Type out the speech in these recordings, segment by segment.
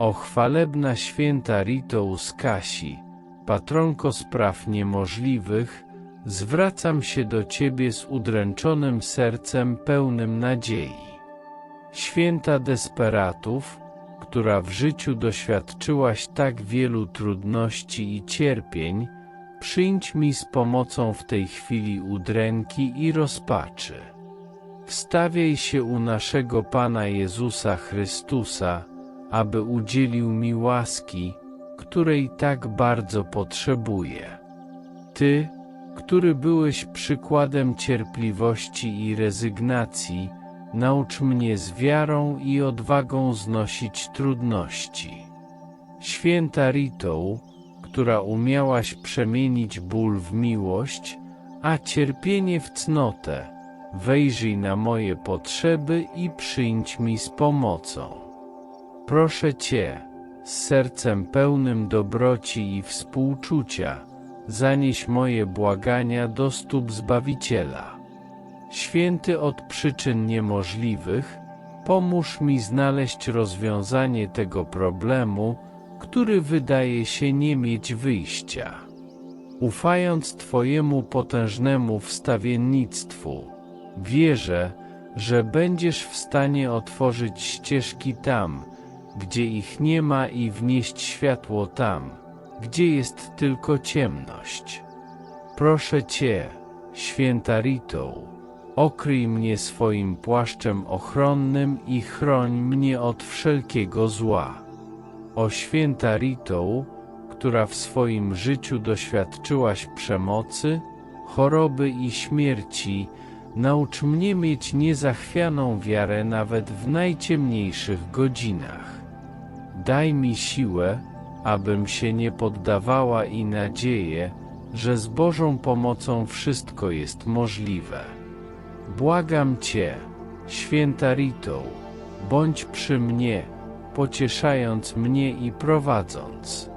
O chwalebna święta Rito z Kasi, patronko spraw niemożliwych, zwracam się do Ciebie z udręczonym sercem pełnym nadziei. Święta desperatów, która w życiu doświadczyłaś tak wielu trudności i cierpień, przyjdź mi z pomocą w tej chwili udręki i rozpaczy. Wstawiaj się u naszego Pana Jezusa Chrystusa, aby udzielił mi łaski, której tak bardzo potrzebuję. Ty, który byłeś przykładem cierpliwości i rezygnacji, naucz mnie z wiarą i odwagą znosić trudności. Święta Ritą, która umiałaś przemienić ból w miłość, a cierpienie w cnotę, wejrzyj na moje potrzeby i przyjdź mi z pomocą. Proszę Cię, z sercem pełnym dobroci i współczucia, zanieś moje błagania do stóp Zbawiciela. Święty od przyczyn niemożliwych, pomóż mi znaleźć rozwiązanie tego problemu, który wydaje się nie mieć wyjścia. Ufając Twojemu potężnemu wstawiennictwu, wierzę, że będziesz w stanie otworzyć ścieżki tam, gdzie ich nie ma i wnieść światło tam, gdzie jest tylko ciemność. Proszę Cię, święta Ritą, okryj mnie swoim płaszczem ochronnym i chroń mnie od wszelkiego zła. O święta Ritą, która w swoim życiu doświadczyłaś przemocy, choroby i śmierci, naucz mnie mieć niezachwianą wiarę nawet w najciemniejszych godzinach. Daj mi siłę, abym się nie poddawała i nadzieję, że z Bożą pomocą wszystko jest możliwe. Błagam Cię, święta Ritą, bądź przy mnie, pocieszając mnie i prowadząc.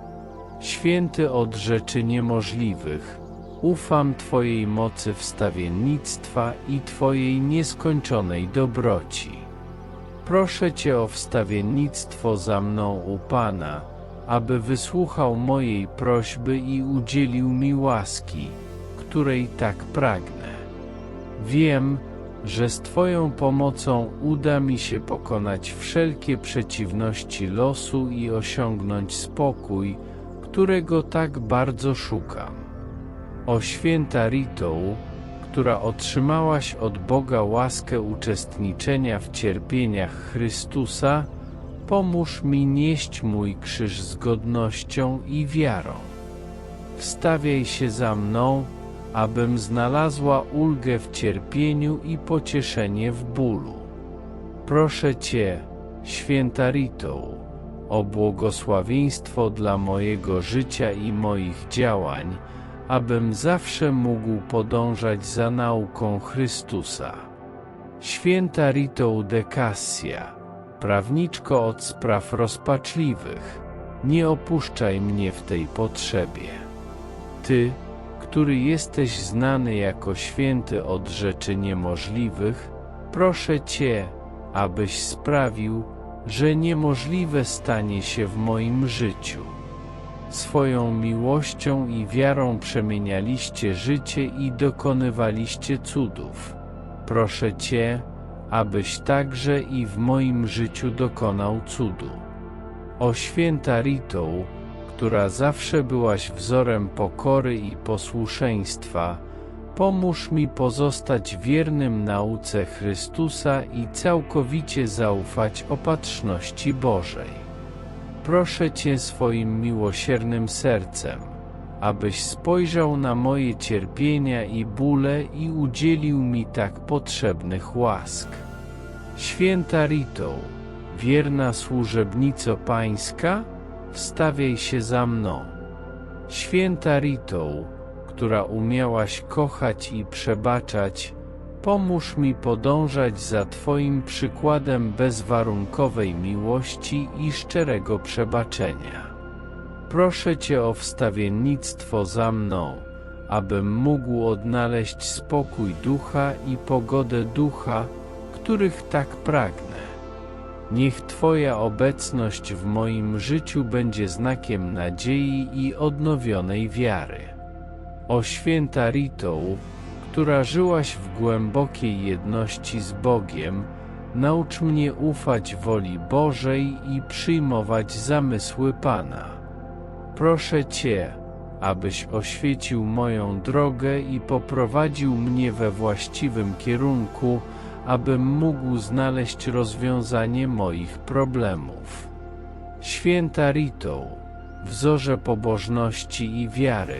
Święty od rzeczy niemożliwych, ufam Twojej mocy wstawiennictwa i Twojej nieskończonej dobroci. Proszę Cię o wstawiennictwo za mną u Pana, aby wysłuchał mojej prośby i udzielił mi łaski, której tak pragnę. Wiem, że z Twoją pomocą uda mi się pokonać wszelkie przeciwności losu i osiągnąć spokój, którego tak bardzo szukam. O święta Ritą, która otrzymałaś od Boga łaskę uczestniczenia w cierpieniach Chrystusa, pomóż mi nieść mój krzyż z godnością i wiarą. Wstawiaj się za mną, abym znalazła ulgę w cierpieniu i pocieszenie w bólu. Proszę Cię, święta Ritą, o błogosławieństwo dla mojego życia i moich działań, abym zawsze mógł podążać za nauką Chrystusa. Święta Ritą de Cassia, prawniczko od spraw rozpaczliwych, nie opuszczaj mnie w tej potrzebie. Ty, który jesteś znany jako święty od rzeczy niemożliwych, proszę Cię, abyś sprawił, że niemożliwe stanie się w moim życiu. Swoją miłością i wiarą przemienialiście życie i dokonywaliście cudów. Proszę Cię, abyś także i w moim życiu dokonał cudu. O święta Ritą, która zawsze byłaś wzorem pokory i posłuszeństwa, pomóż mi pozostać wiernym nauce Chrystusa i całkowicie zaufać opatrzności Bożej. Proszę Cię swoim miłosiernym sercem, abyś spojrzał na moje cierpienia i bóle i udzielił mi tak potrzebnych łask. Święta Ritą, wierna służebnico Pańska, wstawiaj się za mną. Święta Ritą, która umiałaś kochać i przebaczać, pomóż mi podążać za Twoim przykładem bezwarunkowej miłości i szczerego przebaczenia. Proszę Cię o wstawiennictwo za mną, abym mógł odnaleźć spokój ducha i pogodę ducha, których tak pragnę. Niech Twoja obecność w moim życiu będzie znakiem nadziei i odnowionej wiary. O święta Rito, która żyłaś w głębokiej jedności z Bogiem, naucz mnie ufać woli Bożej i przyjmować zamysły Pana. Proszę Cię, abyś oświecił moją drogę i poprowadził mnie we właściwym kierunku, abym mógł znaleźć rozwiązanie moich problemów. Święta Rito, wzorze pobożności i wiary,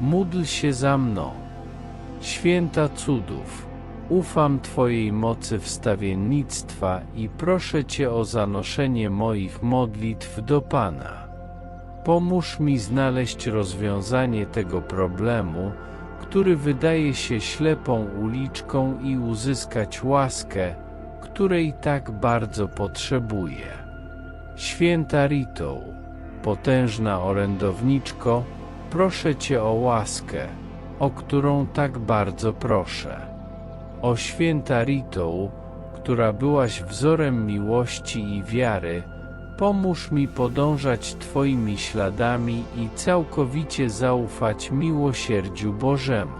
módl się za mną. Święta cudów, ufam Twojej mocy wstawiennictwa i proszę Cię o zanoszenie moich modlitw do Pana. Pomóż mi znaleźć rozwiązanie tego problemu, który wydaje się ślepą uliczką i uzyskać łaskę, której tak bardzo potrzebuję. Święta Rito, potężna orędowniczko, proszę Cię o łaskę, o którą tak bardzo proszę. O święta Rito, która byłaś wzorem miłości i wiary, Pomóż mi podążać Twoimi śladami i całkowicie zaufać miłosierdziu Bożemu.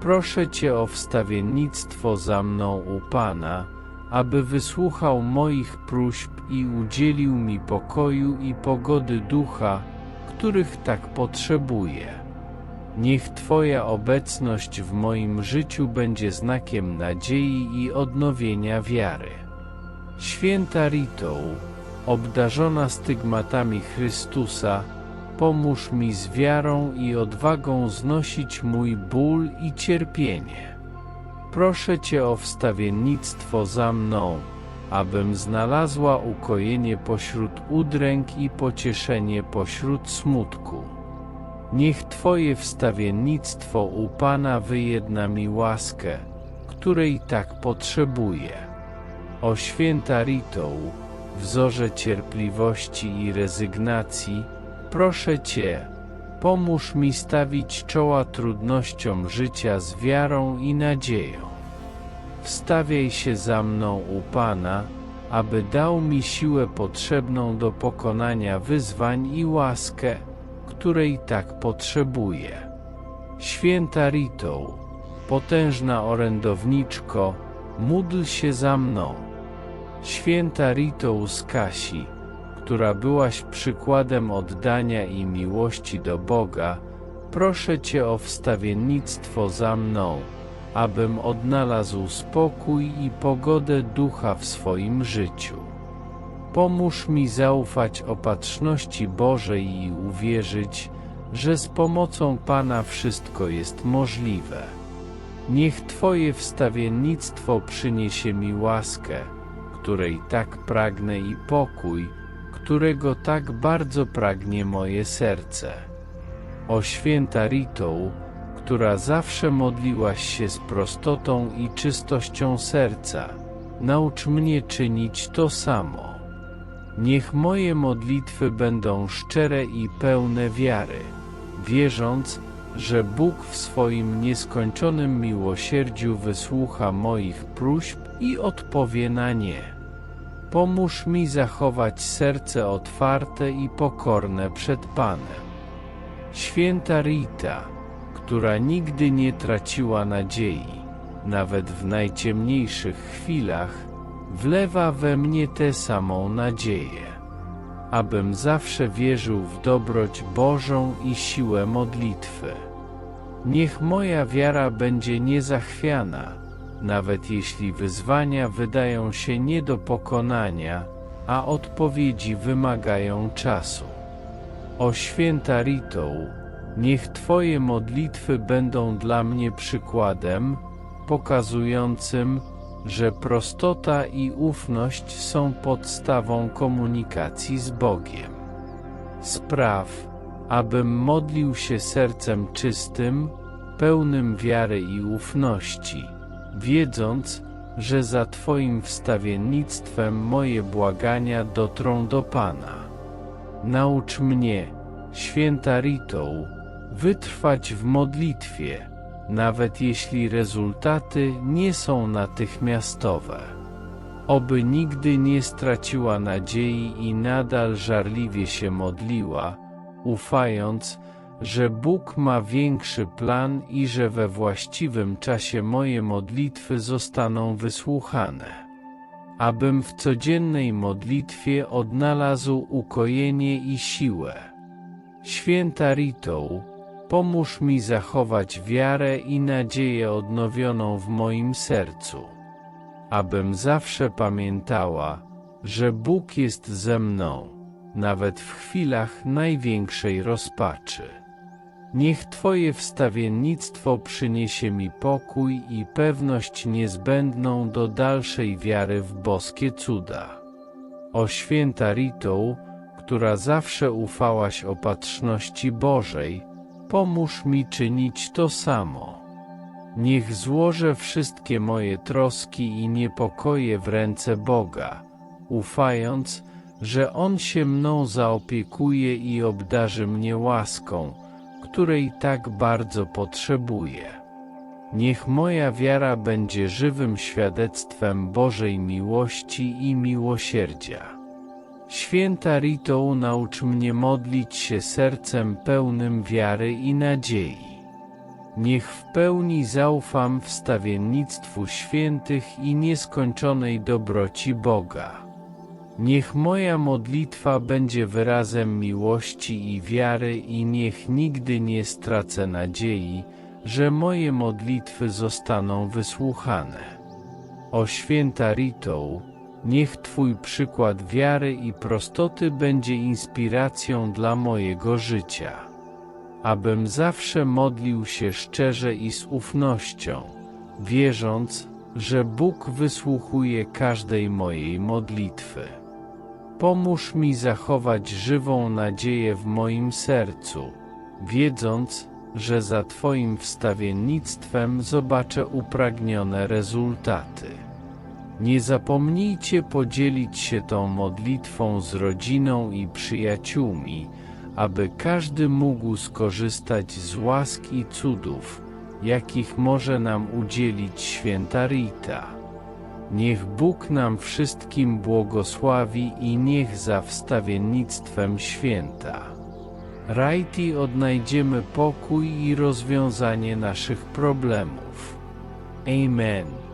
Proszę Cię o wstawiennictwo za mną u Pana, aby wysłuchał moich próśb i udzielił mi pokoju i pogody ducha, których tak potrzebuję. Niech Twoja obecność w moim życiu będzie znakiem nadziei i odnowienia wiary. Święta Rito, obdarzona stygmatami Chrystusa, pomóż mi z wiarą i odwagą znosić mój ból i cierpienie. Proszę Cię o wstawiennictwo za mną, abym znalazła ukojenie pośród udręk i pocieszenie pośród smutku. Niech Twoje wstawiennictwo u Pana wyjedna mi łaskę, której tak potrzebuję. O święta Rito, wzorze cierpliwości i rezygnacji, proszę Cię, pomóż mi stawić czoła trudnościom życia z wiarą i nadzieją. Wstawiaj się za mną u Pana, aby dał mi siłę potrzebną do pokonania wyzwań i łaskę, której tak potrzebuję. Święta Rito, potężna orędowniczko, módl się za mną. Święta Rito z Kasi, która byłaś przykładem oddania i miłości do Boga, proszę Cię o wstawiennictwo za mną, abym odnalazł spokój i pogodę ducha w swoim życiu. Pomóż mi zaufać opatrzności Bożej i uwierzyć, że z pomocą Pana wszystko jest możliwe. Niech Twoje wstawiennictwo przyniesie mi łaskę, której tak pragnę i pokój, którego tak bardzo pragnie moje serce. O święta Ritą, która zawsze modliłaś się z prostotą i czystością serca, naucz mnie czynić to samo. Niech moje modlitwy będą szczere i pełne wiary, wierząc, że Bóg w swoim nieskończonym miłosierdziu wysłucha moich próśb i odpowie na nie. Pomóż mi zachować serce otwarte i pokorne przed Panem. Święta Rita, która nigdy nie traciła nadziei, nawet w najciemniejszych chwilach, wlewa we mnie tę samą nadzieję, abym zawsze wierzył w dobroć Bożą i siłę modlitwy. Niech moja wiara będzie niezachwiana, nawet jeśli wyzwania wydają się nie do pokonania, a odpowiedzi wymagają czasu. O święta Rito, niech Twoje modlitwy będą dla mnie przykładem, pokazującym, że prostota i ufność są podstawą komunikacji z Bogiem. Spraw, abym modlił się sercem czystym, pełnym wiary i ufności wiedząc, że za Twoim wstawiennictwem moje błagania dotrą do Pana. Naucz mnie, święta Rito, wytrwać w modlitwie, nawet jeśli rezultaty nie są natychmiastowe. Oby nigdy nie straciła nadziei i nadal żarliwie się modliła, ufając, że Bóg ma większy plan i że we właściwym czasie moje modlitwy zostaną wysłuchane. Abym w codziennej modlitwie odnalazł ukojenie i siłę. Święta Ritą, pomóż mi zachować wiarę i nadzieję odnowioną w moim sercu. Abym zawsze pamiętała, że Bóg jest ze mną, nawet w chwilach największej rozpaczy. Niech Twoje wstawiennictwo przyniesie mi pokój i pewność niezbędną do dalszej wiary w boskie cuda. O święta Ritą, która zawsze ufałaś opatrzności Bożej, pomóż mi czynić to samo. Niech złożę wszystkie moje troski i niepokoje w ręce Boga, ufając, że On się mną zaopiekuje i obdarzy mnie łaską, której tak bardzo potrzebuję. Niech moja wiara będzie żywym świadectwem Bożej miłości i miłosierdzia. Święta Rito, naucz mnie modlić się sercem pełnym wiary i nadziei. Niech w pełni zaufam wstawiennictwu świętych i nieskończonej dobroci Boga. Niech moja modlitwa będzie wyrazem miłości i wiary i niech nigdy nie stracę nadziei, że moje modlitwy zostaną wysłuchane. O święta Ritą, niech Twój przykład wiary i prostoty będzie inspiracją dla mojego życia. Abym zawsze modlił się szczerze i z ufnością, wierząc, że Bóg wysłuchuje każdej mojej modlitwy. Pomóż mi zachować żywą nadzieję w moim sercu, wiedząc, że za Twoim wstawiennictwem zobaczę upragnione rezultaty. Nie zapomnijcie podzielić się tą modlitwą z rodziną i przyjaciółmi, aby każdy mógł skorzystać z łask i cudów, jakich może nam udzielić święta Rita. Niech Bóg nam wszystkim błogosławi i niech za wstawiennictwem święta. Rajti odnajdziemy pokój i rozwiązanie naszych problemów. Amen.